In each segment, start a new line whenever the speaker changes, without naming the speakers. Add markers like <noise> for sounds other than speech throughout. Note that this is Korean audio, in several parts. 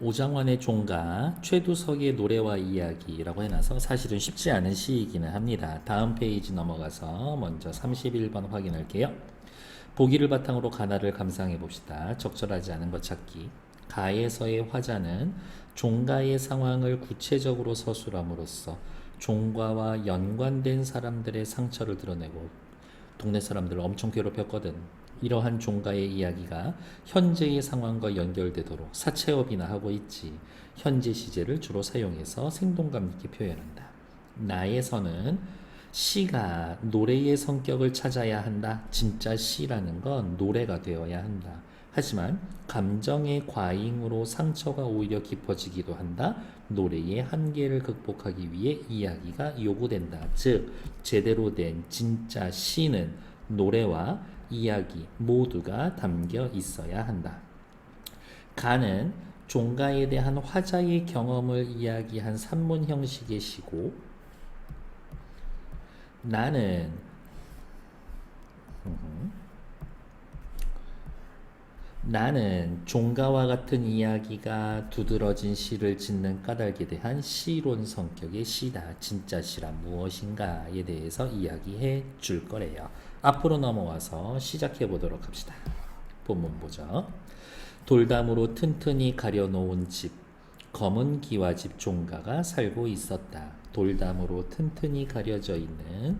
오장환의 종가 최두석의 노래와 이야기라고 해놔서 사실은 쉽지 않은 시이기는 합니다. 다음 페이지 넘어가서 먼저 31번 확인할게요. 보기를 바탕으로 가나를 감상해 봅시다. 적절하지 않은 것 찾기. 가에서의 화자는 종가의 상황을 구체적으로 서술함으로써 종가와 연관된 사람들의 상처를 드러내고 동네 사람들을 엄청 괴롭혔거든. 이러한 종가의 이야기가 현재의 상황과 연결되도록 사채업이나 하고 있지. 현재 시제를 주로 사용해서 생동감 있게 표현한다. 나에서는 시가 노래의 성격을 찾아야 한다. 진짜 시라는 건 노래가 되어야 한다. 하지만 감정의 과잉으로 상처가 오히려 깊어지기도 한다. 노래의 한계를 극복하기 위해 이야기가 요구된다. 즉, 제대로 된 진짜 시는 노래와 이야기 모두가 담겨 있어야 한다. 가는 종가에 대한 화자의 경험을 이야기한 산문 형식의 시고 나는 나는 종가와 같은 이야기가 두드러진 시를 짓는 까닭에 대한 시론 성격의 시다. 진짜 시란 무엇인가에 대해서 이야기해 줄 거래요. 앞으로 넘어와서 시작해 보도록 합시다. 본문 보죠. 돌담으로 튼튼히 가려놓은 집, 검은 기와집 종가가 살고 있었다. 돌담으로 튼튼히 가려져 있는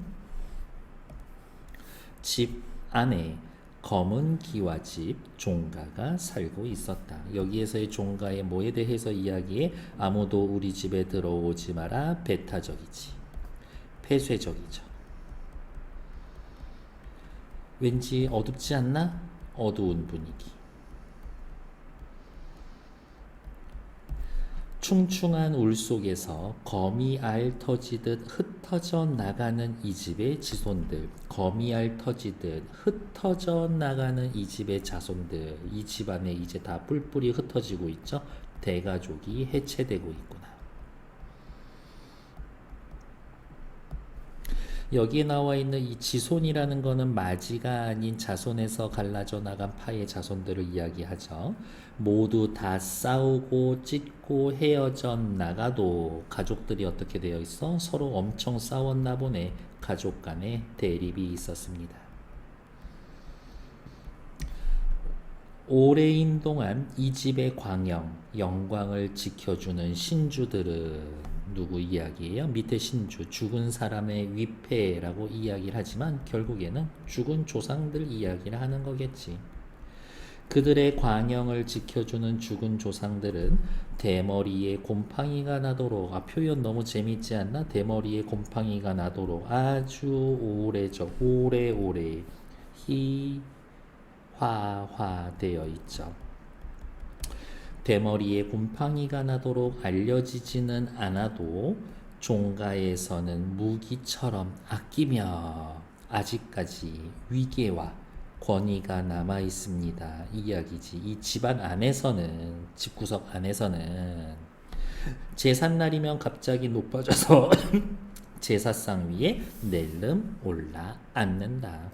집 안에 검은 기와 집 종가가 살고 있었다. 여기에서의 종가의 뭐에 대해서 이야기해 아무도 우리 집에 들어오지 마라 배타적이지. 폐쇄적이죠. 왠지 어둡지 않나? 어두운 분위기. 충충한 울 속에서 거미 알 터지듯 흩어져 나가는 이 집의 지손들, 거미 알 터지듯 흩어져 나가는 이 집의 자손들, 이 집안에 이제 다 뿔뿔이 흩어지고 있죠. 대가족이 해체되고 있구나. 여기에 나와 있는 이 지손이라는 거는 마지가 아닌 자손에서 갈라져 나간 파의 자손들을 이야기하죠. 모두 다 싸우고 찢고 헤어져 나가도 가족들이 어떻게 되어 있어? 서로 엄청 싸웠나 보네. 가족 간에 대립이 있었습니다. 오래인 동안 이 집의 광영, 영광을 지켜주는 신주들은 누구 이야기예요? 밑에 신주, 죽은 사람의 위패라고 이야기를 하지만 결국에는 죽은 조상들 이야기를 하는 거겠지. 그들의 광영을 지켜주는 죽은 조상들은 대머리에 곰팡이가 나도록 아 표현 너무 재밌지 않나? 대머리에 곰팡이가 나도록 아주 오래죠. 오래오래 희화화되어 있죠. 대머리에 곰팡이가 나도록 알려지지는 않아도 종가에서는 무기처럼 아끼며 아직까지 위계와 권위가 남아 있습니다. 이 이야기지. 이 집안 안에서는 집구석 안에서는 제삿날이면 갑자기 높아져서 <laughs> 제사상 위에 낼름 올라 앉는다.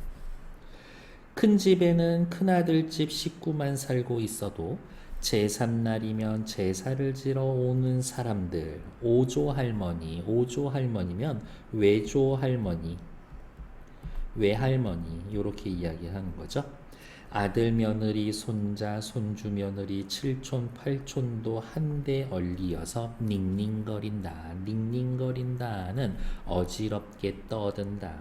큰 집에는 큰아들 집 식구만 살고 있어도 제삿날이면 제사를 지러 오는 사람들, 오조 할머니, 오조 할머니면 외조 할머니, 외할머니 이렇게 이야기하는 거죠. 아들 며느리, 손자, 손주 며느리, 칠촌, 팔촌도 한데 얼리어서 닝닝거린다. 닝닝거린다는 어지럽게 떠든다.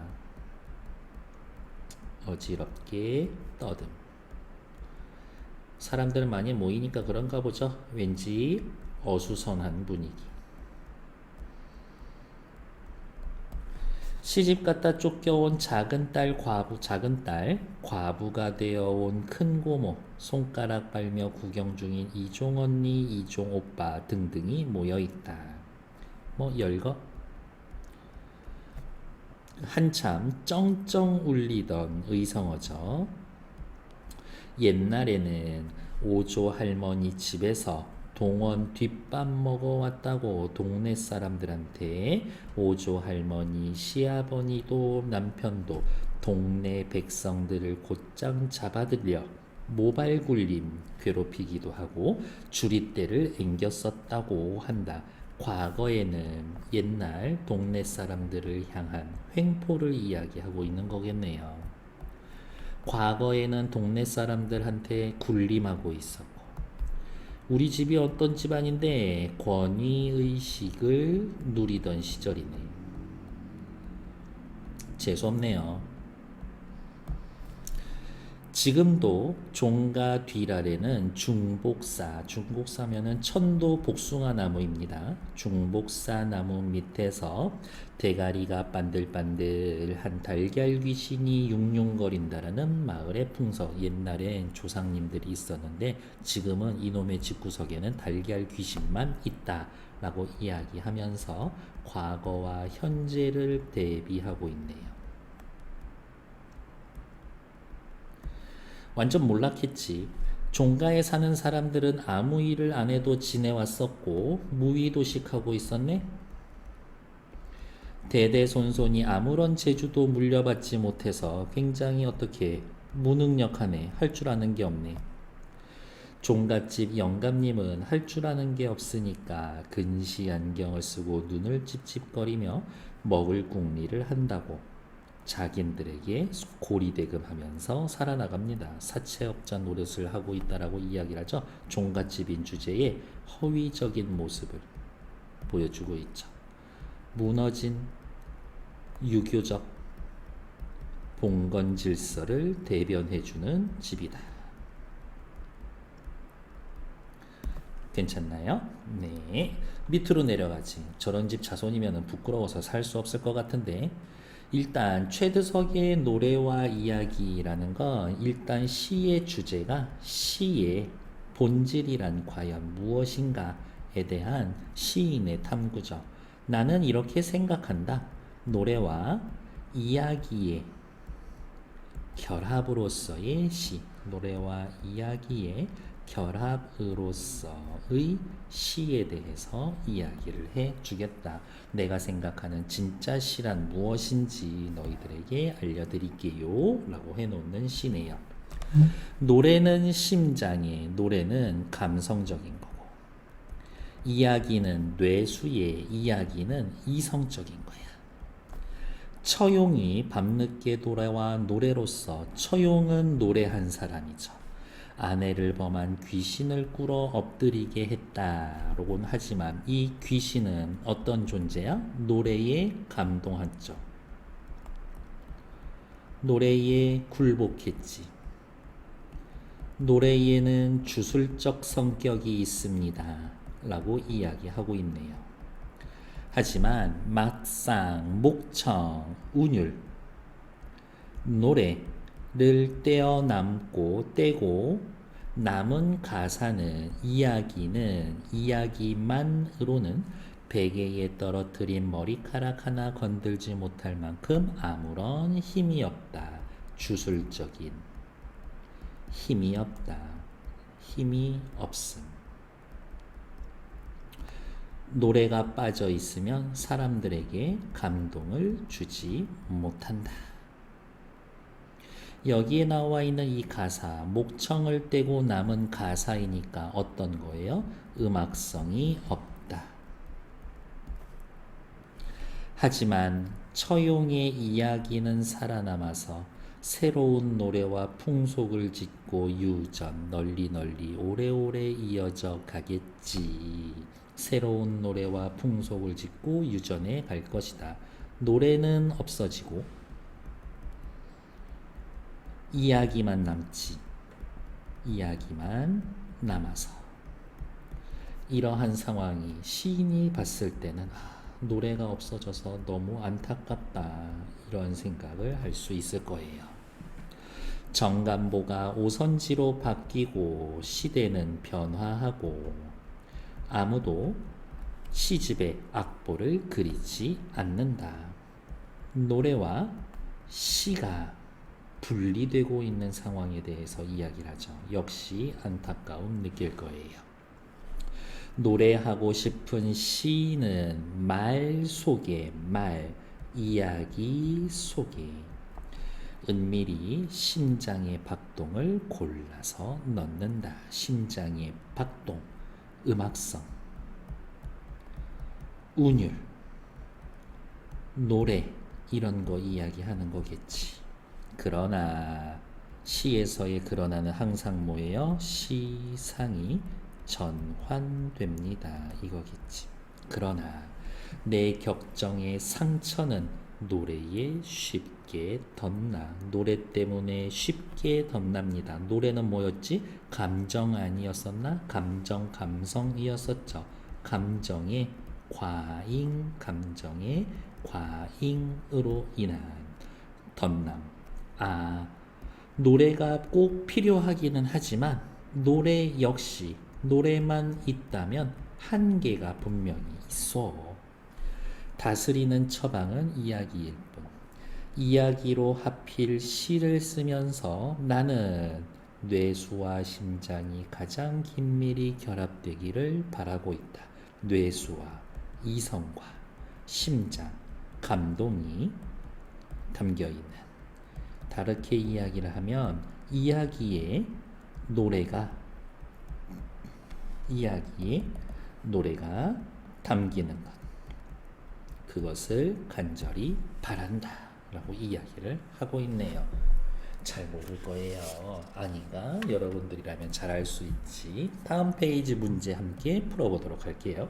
어지럽게 떠듬. 사람들 많이 모이니까 그런가 보죠. 왠지 어수선한 분위기. 시집 갔다 쫓겨온 작은 딸 과부, 작은 딸 과부가 되어온 큰 고모, 손가락 빨며 구경 중인 이종 언니, 이종 오빠 등등이 모여 있다. 뭐 열거? 한참 쩡쩡 울리던 의성어죠. 옛날에는 오조 할머니 집에서 동원 뒷밥 먹어 왔다고 동네 사람들한테 오조 할머니, 시아버니도 남편도 동네 백성들을 곧장 잡아들여 모발 굴림 괴롭히기도 하고 주리떼를 앵겼었다고 한다. 과거에는 옛날 동네 사람들을 향한 횡포를 이야기하고 있는 거겠네요. 과거에는 동네 사람들한테 굴림하고 있었고 우리 집이 어떤 집안인데 권위의식을 누리던 시절이네. 재수없네요. 지금도 종가 뒤랄에는 중복사, 중복사면은 천도 복숭아 나무입니다. 중복사 나무 밑에서 대가리가 반들반들한 달걀 귀신이 융융거린다라는 마을의 풍속. 옛날엔 조상님들이 있었는데 지금은 이놈의 집구석에는 달걀 귀신만 있다 라고 이야기하면서 과거와 현재를 대비하고 있네요. 완전 몰락했지. 종가에 사는 사람들은 아무 일을 안 해도 지내왔었고 무위도식하고 있었네. 대대손손이 아무런 재주도 물려받지 못해서 굉장히 어떻게 무능력하네. 할 줄 아는 게 없네. 종갓집 영감님은 할 줄 아는 게 없으니까 근시 안경을 쓰고 눈을 찝찝거리며 먹을 궁리를 한다고. 자긴들에게 고리 대금하면서 살아나갑니다. 사채업자 노릇을 하고 있다라고 이야기를 하죠. 종갓집인 주제의 허위적인 모습을 보여주고 있죠. 무너진 유교적 봉건 질서를 대변해주는 집이다. 괜찮나요? 네. 밑으로 내려가지. 저런 집 자손이면 부끄러워서 살 수 없을 것 같은데 일단 최드석의 노래와 이야기라는 건 일단 시의 주제가 시의 본질이란 과연 무엇인가에 대한 시인의 탐구죠. 나는 이렇게 생각한다. 노래와 이야기의 결합으로서의 시, 노래와 이야기의 결합으로서의 시에 대해서 이야기를 해 주겠다. 내가 생각하는 진짜 시란 무엇인지 너희들에게 알려드릴게요. 라고 해놓는 시네요. 노래는 심장에, 노래는 감성적인 거고, 이야기는 뇌수의, 이야기는 이성적인 거야. 처용이 밤늦게 돌아와 노래로서 처용은 노래한 사람이죠. 아내를 범한 귀신을 꿇어 엎드리게 했다로곤 하지만 이 귀신은 어떤 존재야? 노래에 감동했죠. 노래에 굴복했지. 노래에는 주술적 성격이 있습니다. 라고 이야기하고 있네요. 하지만 막상 목청, 운율, 노래 를 떼어 남고 떼고 남은 가사는 이야기는 이야기만으로는 베개에 떨어뜨린 머리카락 하나 건들지 못할 만큼 아무런 힘이 없다. 주술적인 힘이 없다. 힘이 없음. 노래가 빠져 있으면 사람들에게 감동을 주지 못한다. 여기에 나와 있는 이 가사, 목청을 떼고 남은 가사이니까 어떤 거예요? 음악성이 없다. 하지만 처용의 이야기는 살아남아서 새로운 노래와 풍속을 짓고 유전 널리 널리 오래오래 이어져 가겠지. 새로운 노래와 풍속을 짓고 유전해 갈 것이다. 노래는 없어지고 이야기만 남지. 이야기만 남아서. 이러한 상황이 시인이 봤을 때는 아, 노래가 없어져서 너무 안타깝다. 이런 생각을 할 수 있을 거예요. 정간보가 오선지로 바뀌고 시대는 변화하고 아무도 시집의 악보를 그리지 않는다. 노래와 시가 분리되고 있는 상황에 대해서 이야기를 하죠. 역시 안타까움 느낄 거예요. 노래하고 싶은 시는 말 속에 말, 이야기 속에 은밀히 심장의 박동을 골라서 넣는다. 심장의 박동, 음악성, 운율, 노래 이런 거 이야기하는 거겠지. 그러나 시에서의 그러나는 항상 뭐예요? 시상이 전환됩니다. 이거겠지. 그러나 내 격정의 상처는 노래에 쉽게 덧나. 노래 때문에 쉽게 덧납니다. 노래는 뭐였지? 감정 아니었었나? 감정, 감성이었었죠. 감정의 과잉, 감정의 과잉으로 인한 덧남. 아, 노래가 꼭 필요하기는 하지만 노래 역시 노래만 있다면 한계가 분명히 있어. 다스리는 처방은 이야기일 뿐. 이야기로 하필 시를 쓰면서 나는 뇌수와 심장이 가장 긴밀히 결합되기를 바라고 있다. 뇌수와 이성과 심장, 감동이 담겨 있는. 다르게 이야기를 하면 이야기에 노래가 이야기에 노래가 담기는 것. 그것을 간절히 바란다. 라고 이야기를 하고 있네요. 잘 모를 거예요. 아닌가? 여러분들이라면 잘 알 수 있지. 다음 페이지 문제 함께 풀어보도록 할게요.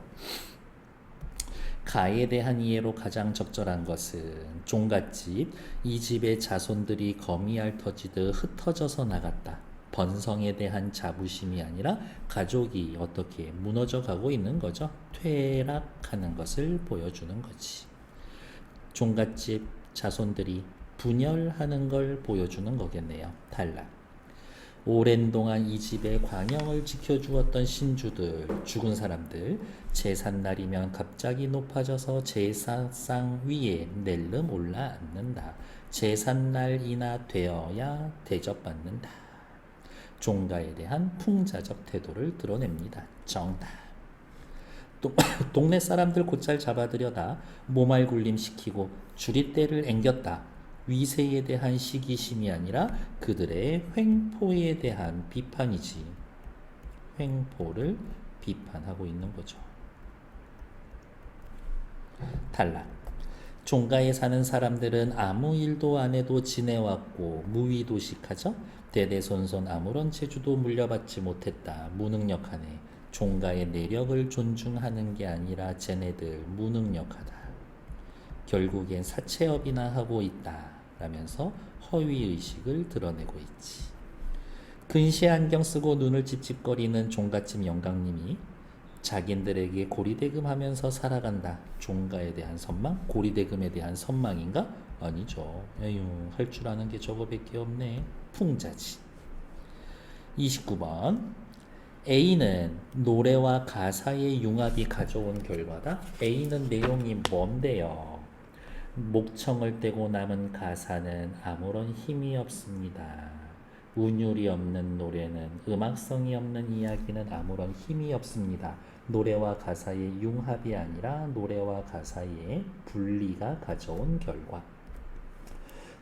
가에 대한 이해로 가장 적절한 것은 종갓집 이 집의 자손들이 거미알 터지듯 흩어져서 나갔다. 번성에 대한 자부심이 아니라 가족이 어떻게 무너져 가고 있는 거죠. 퇴락하는 것을 보여주는 거지. 종갓집 자손들이 분열하는 걸 보여주는 거겠네요. 탈락. 오랜 동안 이 집의 광영을 지켜주었던 신주들, 죽은 사람들, 제삿날이면 갑자기 높아져서 제사상 위에 낼름 올라앉는다. 제삿날이나 되어야 대접받는다. 종가에 대한 풍자적 태도를 드러냅니다. 정답. 동, <coughs> 동네 사람들 곧잘 잡아들여다 모말 굴림 시키고 주리떼를 앵겼다. 위세에 대한 시기심이 아니라 그들의 횡포에 대한 비판이지. 횡포를 비판하고 있는 거죠. 탈락. 종가에 사는 사람들은 아무 일도 안 해도 지내왔고 무위도식하죠. 대대손손 아무런 재주도 물려받지 못했다. 무능력하네. 종가의 내력을 존중하는 게 아니라 쟤네들 무능력하다. 결국엔 사채업이나 하고 있다. 라면서 허위의식을 드러내고 있지. 근시 안경 쓰고 눈을 찝찝거리는 종갓집 영감님이 자긴들에게 고리대금 하면서 살아간다. 종가에 대한 선망? 고리대금에 대한 선망인가? 아니죠. 에휴, 할 줄 아는 게 저거밖에 없네. 풍자지. 29번. A는 노래와 가사의 융합이 가져온 결과다. A는 내용이 뭔데요? 목청을 떼고 남은 가사는 아무런 힘이 없습니다. 운율이 없는 노래는 음악성이 없는 이야기는 아무런 힘이 없습니다. 노래와 가사의 융합이 아니라 노래와 가사의 분리가 가져온 결과.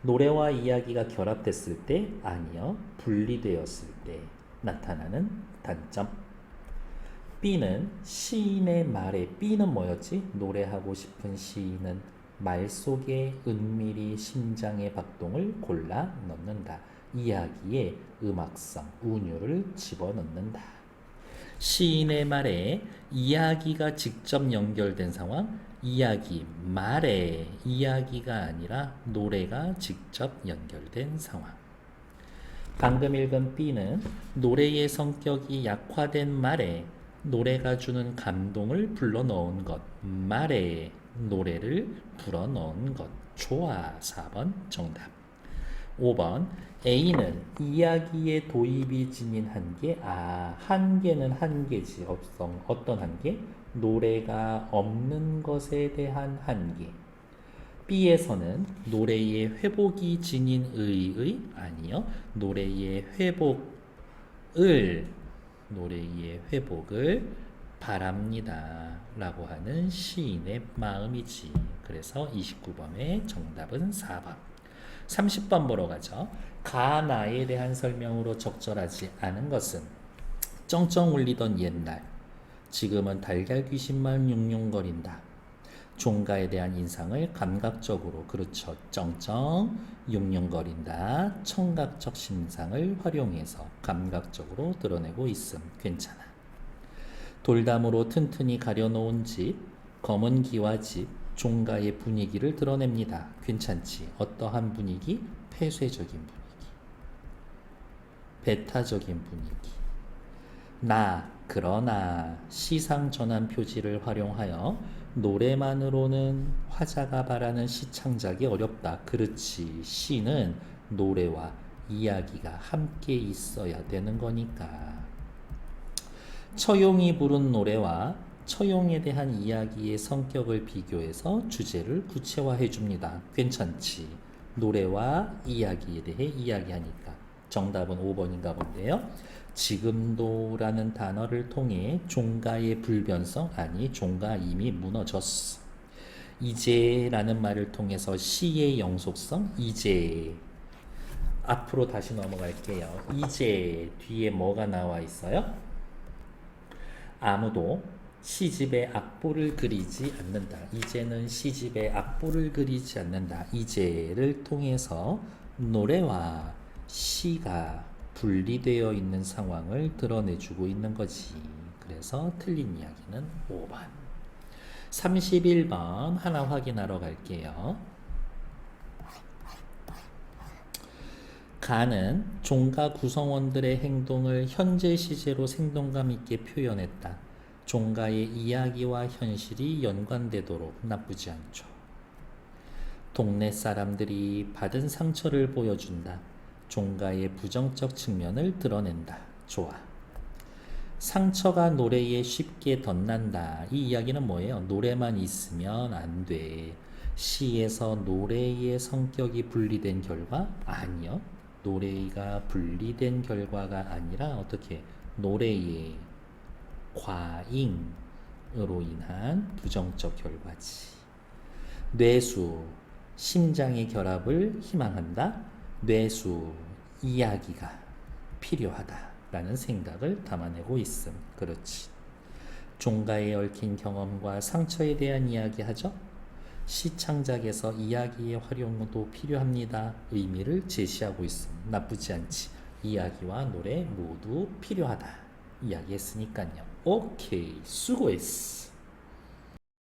노래와 이야기가 결합됐을 때 아니요 분리되었을 때 나타나는 단점. B는 시인의 말에 B는 뭐였지? 노래하고 싶은 시인은 말 속에 은밀히 심장의 박동을 골라 넣는다. 이야기에 음악성, 운율을 집어넣는다. 시인의 말에 이야기가 직접 연결된 상황, 이야기 말에 이야기가 아니라 노래가 직접 연결된 상황. 방금 읽은 B는 노래의 성격이 약화된 말에 노래가 주는 감동을 불러 넣은 것, 말에 노래를 불어 넣은 것. 좋아. 4번 정답. 5번 A는 이야기의 도입이 지닌 한계. 아, 한계는 한계지. 없성. 어떤 한계? 노래가 없는 것에 대한 한계. B에서는 노래의 회복이 지닌 의의 아니요. 노래의 회복을 노래의 회복을 바랍니다. 라고 하는 시인의 마음이지. 그래서 29번의 정답은 4번. 30번 보러 가죠. 가나에 대한 설명으로 적절하지 않은 것은 쩡쩡 울리던 옛날 지금은 달걀 귀신만 융융거린다. 종가에 대한 인상을 감각적으로 그렇죠. 쩡쩡 융융거린다. 청각적 신상을 활용해서 감각적으로 드러내고 있음. 괜찮아. 돌담으로 튼튼히 가려놓은 집, 검은 기와 집, 종가의 분위기를 드러냅니다. 괜찮지? 어떠한 분위기? 폐쇄적인 분위기. 배타적인 분위기. 나, 그러나 시상 전환 표지를 활용하여 노래만으로는 화자가 바라는 시창작이 어렵다. 그렇지. 시는 노래와 이야기가 함께 있어야 되는 거니까. 처용이 부른 노래와 처용에 대한 이야기의 성격을 비교해서 주제를 구체화해 줍니다. 괜찮지? 노래와 이야기에 대해 이야기하니까. 정답은 5번인가 본데요. 지금도라는 단어를 통해 종가의 불변성 아니 종가 이미 무너졌어. 이제라는 말을 통해서 시의 영속성 이제 앞으로 다시 넘어갈게요. 이제 뒤에 뭐가 나와 있어요? 아무도 시집에 악보를 그리지 않는다. 이제는 시집에 악보를 그리지 않는다. 이제를 통해서 노래와 시가 분리되어 있는 상황을 드러내주고 있는 거지. 그래서 틀린 이야기는 5번. 31번 하나 확인하러 갈게요. 가는 종가 구성원들의 행동을 현재 시제로 생동감 있게 표현했다. 종가의 이야기와 현실이 연관되도록 나쁘지 않죠. 동네 사람들이 받은 상처를 보여준다. 종가의 부정적 측면을 드러낸다. 좋아. 상처가 노래에 쉽게 덧난다. 이 이야기는 뭐예요? 노래만 있으면 안 돼. 시에서 노래의 성격이 분리된 결과? 아니요. 노래가 분리된 결과가 아니라 어떻게 노래의 과잉으로 인한 부정적 결과지. 뇌수, 심장의 결합을 희망한다. 뇌수, 이야기가 필요하다라는 생각을 담아내고 있음. 그렇지. 종가에 얽힌 경험과 상처에 대한 이야기 하죠. 시창작에서 이야기의 활용도 필요합니다. 의미를 제시하고 있음. 나쁘지 않지. 이야기와 노래 모두 필요하다. 이야기했으니까요. 오케이. 수고했어.